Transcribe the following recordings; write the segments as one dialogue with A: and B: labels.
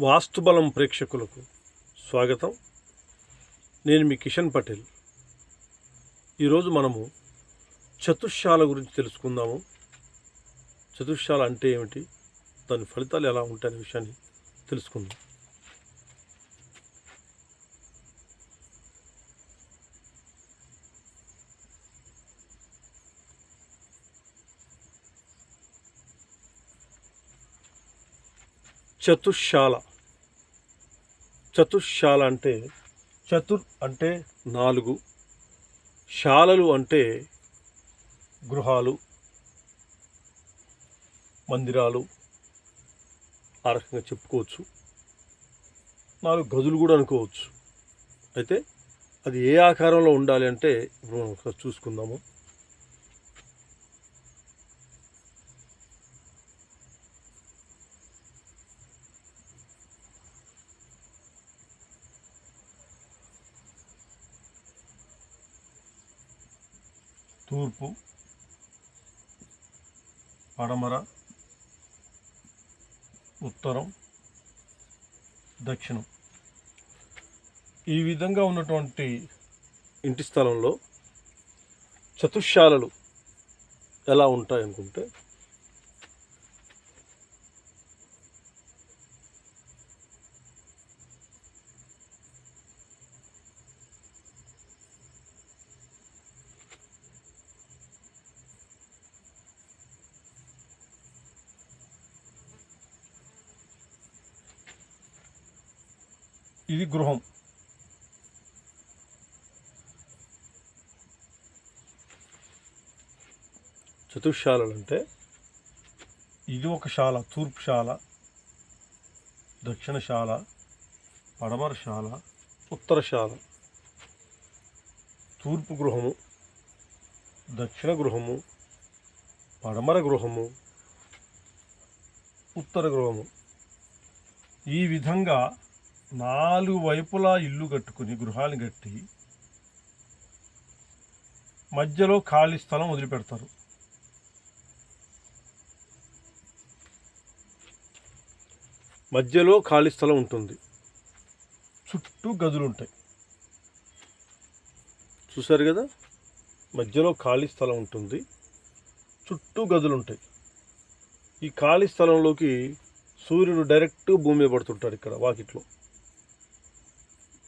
A: వాస్తుబలం ప్రేక్షకులకు స్వాగతం. నేను మీ కిషన్ పటేల్. ఈరోజు మనము చతుశాల గురించి తెలుసుకుందాము. చతుశాల అంటే ఏమిటి? దాని ఫలితాలు ఎలా ఉంటాయనే విషయాన్ని తెలుసుకుందాం. చతుశాల చతుశ్శాల అంటే చతుర్ అంటే నాలుగు శాలలు అంటే గృహాలు మందిరాలు ఆ రకంగా చెప్పుకోవచ్చు. నాలుగు గదులు కూడా అనుకోవచ్చు. అయితే అది ఏ ఆకారంలో ఉండాలి అంటే ఇప్పుడు మనం ఒకసారి చూసుకుందాము. తూర్పు పడమర ఉత్తరం దక్షిణం. ఈ విధంగా ఉన్నటువంటి ఇంటి స్థలంలో చతుశాలలు ఎలా ఉంటాయనుకుంటే ఇది గృహం. చతుశ్శాలలు అంటే ఇది ఒక శాల తూర్పు శాల దక్షిణశాల పడమర శాల ఉత్తరశాల తూర్పు గృహము దక్షిణ గృహము పడమర గృహము ఉత్తర గృహము. ఈ విధంగా నాలుగు వైపులా ఇల్లు కట్టుకుని గృహాన్ని కట్టి మధ్యలో ఖాళీ స్థలం వదిలిపెడతారు. మధ్యలో ఖాళీ స్థలం ఉంటుంది. చుట్టూ గదులు ఉంటాయి చూశారు కదా? మధ్యలో ఖాళీ స్థలం ఉంటుంది. చుట్టూ గదులు ఉంటాయి ఈ ఖాళీ స్థలంలోకి సూర్యుడు డైరెక్ట్ భూమి పడుతుంటాడు ఇక్కడ వాకిట్లో.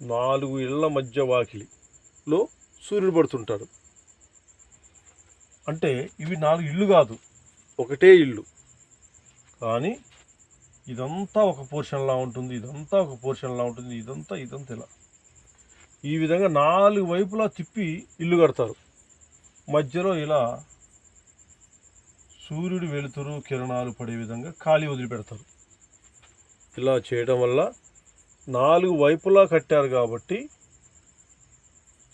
A: నాలుగు ఇళ్ళ మధ్య వాకిలిలో సూర్యుడు పడుతుంటాడు. అంటే ఇవి నాలుగు ఇల్లు కాదు ఒకటే ఇల్లు కానీ ఇదంతా ఒక పోర్షన్లా ఉంటుంది ఇదంతా ఒక పోర్షన్లా ఉంటుంది ఇదంతా ఇదంతా ఇలా ఈ విధంగా నాలుగు వైపులా తిప్పి ఇల్లు కడతారు. మధ్యలో ఇలా సూర్యుడు వెలుతురు కిరణాలు పడే విధంగా ఖాళీ వదిలిపెడతారు. ఇలా చేయడం వల్ల నాలుగు వైపులా కట్టారు కాబట్టి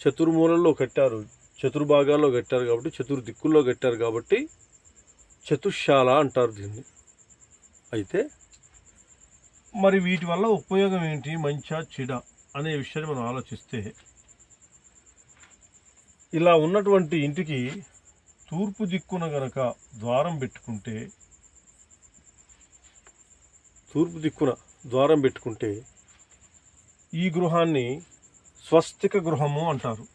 A: చతుర్మూలల్లో కట్టారు చతుర్భాగాల్లో కట్టారు కాబట్టి చతుర్ దిక్కుల్లో కట్టారు కాబట్టి చతుశ్శాల అంటారు దీన్ని. అయితే మరి వీటి వల్ల ఉపయోగం ఏంటి? మంచా చెడ అనే విషయాన్ని మనం ఆలోచిస్తే ఇలా ఉన్నటువంటి ఇంటికి తూర్పు దిక్కున గనక ద్వారం పెట్టుకుంటే తూర్పు దిక్కున ద్వారం పెట్టుకుంటే ఈ గృహాన్ని స్వస్తిక గృహము అంటారు.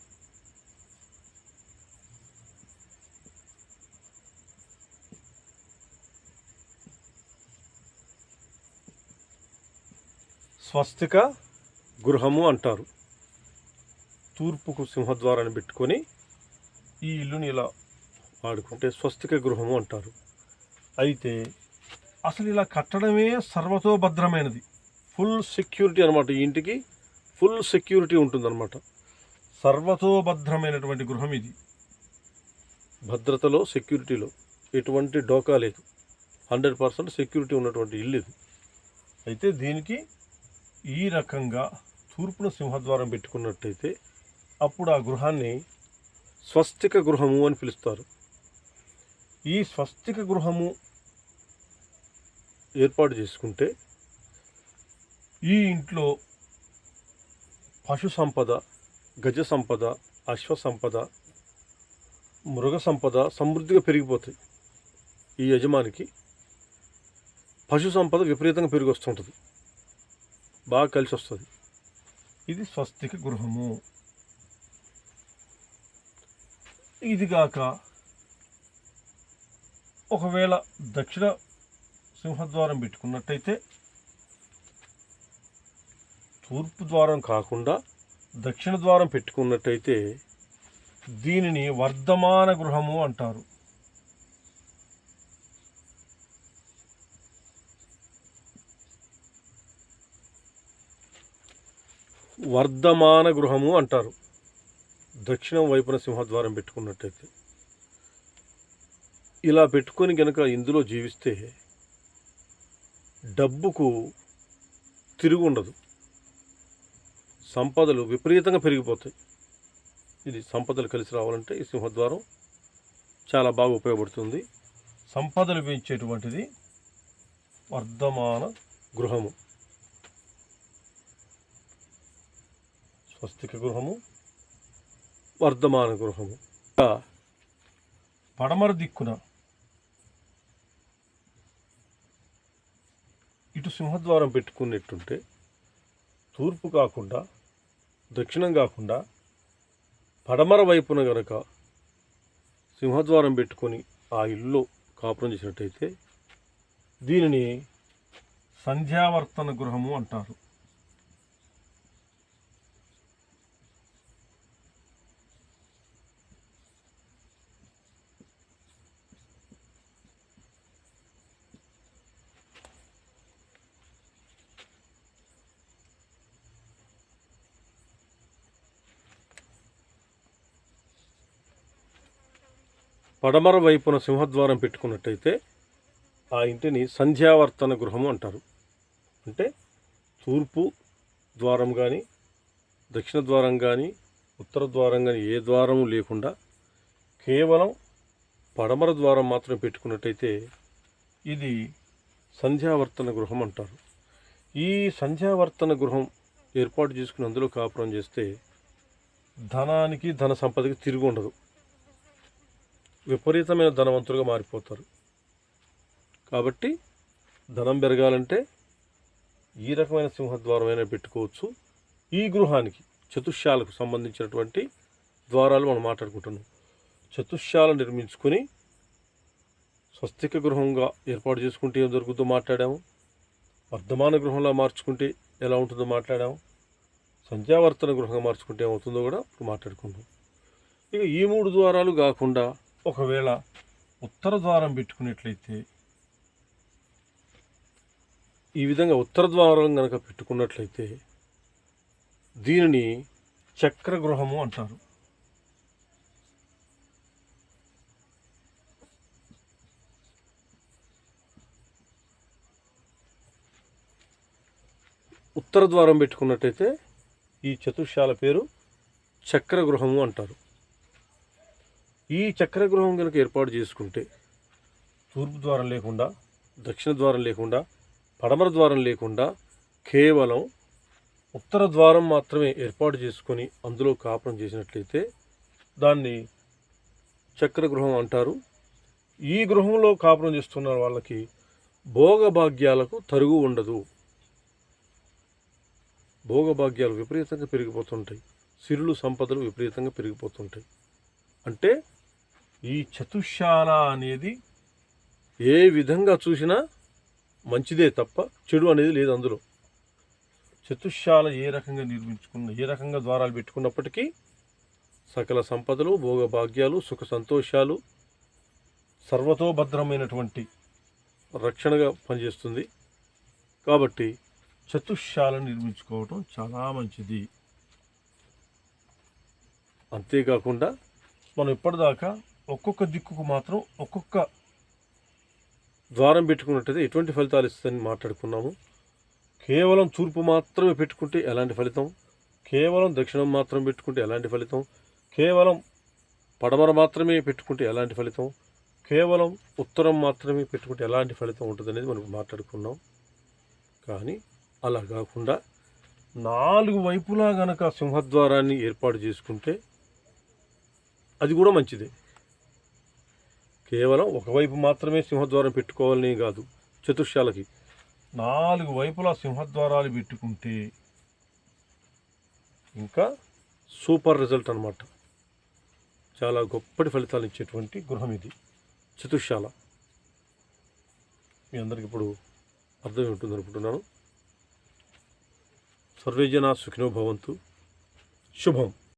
A: స్వస్తిక గృహము అంటారు. తూర్పుకు సింహద్వారాన్ని పెట్టుకొని ఈ ఇల్లుని ఇలా వాడుకుంటే స్వస్తిక గృహము అంటారు. అయితే అసలు ఇలా కట్టడమే సర్వతోభద్రమైనది. ఫుల్ సెక్యూరిటీ అనమాట ఈ ఇంటికి. ఫుల్ సెక్యూరిటీ ఉంటుందన్నమాట. సర్వతోభద్రమైనటువంటి గృహం ఇది. భద్రతలో సెక్యూరిటీలో ఎటువంటి డోకా లేదు. హండ్రెడ్ పర్సెంట్ సెక్యూరిటీ ఉన్నటువంటి ఇల్లు ఇది. అయితే దీనికి ఈ రకంగా తూర్పున సింహద్వారం పెట్టుకున్నట్టయితే అప్పుడు ఆ గృహాన్ని స్వస్తిక గృహము అని పిలుస్తారు. ఈ స్వస్తిక గృహము ఏర్పాటు చేసుకుంటే ఈ ఇంట్లో పశు సంపద గజ సంపద అశ్వ సంపద మృగ సంపద సమృద్ధిగా పెరిగిపోతాయి. ఈ యజమానికి పశు సంపద విపరీతంగా పెరిగి వస్తుంటుంది బాగా కలిసి వస్తుంది ఇది స్వస్తిక గృహము. ఇదిగాక ఒకవేళ దక్షిణ సింహద్వారం పెట్టుకున్నట్టయితే తూర్పు ద్వారం కాకుండా దక్షిణ ద్వారం పెట్టుకున్నట్టయితే దీనిని వర్ధమాన గృహము అంటారు. వర్ధమాన గృహము అంటారు. దక్షిణం వైపున సింహద్వారం పెట్టుకున్నట్టయితే. ఇలా పెట్టుకొని గనక ఇందులో జీవిస్తే డబ్బుకు తిరుగు ఉండదు సంపదలు విపరీతంగా పెరిగిపోతాయి. ఇది సంపదలు కలిసి రావాలంటే ఈ సింహద్వారం చాలా బాగా ఉపయోగపడుతుంది. సంపదలు పెంచేటువంటిది వర్ధమాన గృహము. స్వస్తిక గృహము వర్ధమాన గృహము. ఇంకా పడమర దిక్కున ఇటు సింహద్వారం పెట్టుకున్నట్టుంటే తూర్పు కాకుండా దక్షిణం కాకుండా పడమర వైపున గనక సింహద్వారం పెట్టుకొని ఆ ఇల్లు కాపురం చేసినట్టయితే దీనిని సంధ్యావర్తన గృహము అంటారు. పడమర వైపున సింహద్వారం పెట్టుకున్నట్టయితే ఆ ఇంటిని సంధ్యావర్తన గృహము అంటారు. అంటే తూర్పు ద్వారం కానీ దక్షిణ ద్వారం కానీ ఉత్తర ద్వారం కానీ ఏ ద్వారము లేకుండా కేవలం పడమర ద్వారం మాత్రం పెట్టుకున్నట్టయితే ఇది సంధ్యావర్తన గృహం అంటారు. ఈ సంధ్యావర్తన గృహం ఏర్పాటు చేసుకుని అందులో కాపురం చేస్తే ధనానికి ధన సంపదకి తిరిగి ఉండదు. విపరీతమైన ధనవంతులుగా మారిపోతారు. కాబట్టి ధనం పెరగాలంటే ఈ రకమైన సింహద్వారమైనా పెట్టుకోవచ్చు. ఈ గృహానికి చతుష్యాలకు సంబంధించినటువంటి ద్వారాలు మనం మాట్లాడుకుంటున్నాం. చతుష్యాలు నిర్మించుకొని స్వస్తిక గృహంగా ఏర్పాటు చేసుకుంటే ఏం జరుగుతుందో మాట్లాడాము. వర్ధమాన గృహంలో మార్చుకుంటే ఎలా ఉంటుందో మాట్లాడాము. సంధ్యావర్తన గృహంగా మార్చుకుంటే ఏమవుతుందో కూడా ఇప్పుడు మాట్లాడుకుందాం ఇక ఈ మూడు ద్వారాలు కాకుండా ఒకవేళ ఉత్తర ద్వారం పెట్టుకున్నట్లయితే ఈ విధంగా ఉత్తర ద్వారం కనుక పెట్టుకున్నట్లయితే దీనిని చక్ర గృహము అంటారు. ఉత్తర ద్వారం పెట్టుకున్నట్టయితే ఈ చతుర్శాల పేరు చక్ర గృహము అంటారు. ఈ చక్ర గృహం కనుక ఏర్పాటు చేసుకుంటే తూర్పు ద్వారం లేకుండా దక్షిణ ద్వారం లేకుండా పడమర ద్వారం లేకుండా కేవలం ఉత్తర ద్వారం మాత్రమే ఏర్పాటు చేసుకొని అందులో కాపురం చేసినట్లయితే దాన్ని చక్ర గృహం అంటారు. ఈ గృహంలో కాపురం చేస్తున్న వాళ్ళకి భోగభాగ్యాలకు తరుగు ఉండదు. భోగభాగ్యాలు విపరీతంగా పెరిగిపోతుంటాయి. సిరులు సంపదలు విపరీతంగా పెరిగిపోతుంటాయి. అంటే ఈ చతుశాల అనేది ఏ విధంగా చూసినా మంచిదే తప్ప చెడు అనేది లేదు అందులో. చతుశాల ఏ రకంగా నిర్మించుకున్న ఏ రకంగా ద్వారాలు పెట్టుకున్నప్పటికీ సకల సంపదలు భోగభాగ్యాలు సుఖ సంతోషాలు సర్వతోభద్రమైనటువంటి రక్షణగా పనిచేస్తుంది. కాబట్టి చతుశాల నిర్మించుకోవటం చాలా మంచిది. అంతేకాకుండా మనం ఇప్పటిదాకా ఒక్కొక్క దిక్కుకు మాత్రం ఒక్కొక్క ద్వారం పెట్టుకున్నట్టయితే ఎటువంటి ఫలితాలు ఇస్తుందని మాట్లాడుకున్నాము. కేవలం తూర్పు మాత్రమే పెట్టుకుంటే ఎలాంటి ఫలితం? కేవలం దక్షిణం మాత్రం పెట్టుకుంటే ఎలాంటి ఫలితం? కేవలం పడమర మాత్రమే పెట్టుకుంటే ఎలాంటి ఫలితం? కేవలం ఉత్తరం మాత్రమే పెట్టుకుంటే ఎలాంటి ఫలితం ఉంటుంది అనేది మనం మాట్లాడుకున్నాం. కానీ అలా కాకుండా నాలుగు వైపులా గనక సింహద్వారాన్ని ఏర్పాటు చేసుకుంటే అది కూడా మంచిదే. కేవలం ఒకవైపు మాత్రమే సింహద్వారం పెట్టుకోవాలని కాదు చతుర్శాలకి. నాలుగు వైపులా సింహద్వారాలు పెట్టుకుంటే ఇంకా సూపర్ రిజల్ట్ అనమాట చాలా గొప్పటి ఫలితాలు ఇచ్చేటువంటి గృహం ఇది చతుశాల మీ అందరికి ఇప్పుడు అర్థమై ఉంటుంది అనుకుంటున్నాను సర్వేజన సుఖినో భవంతు. శుభం.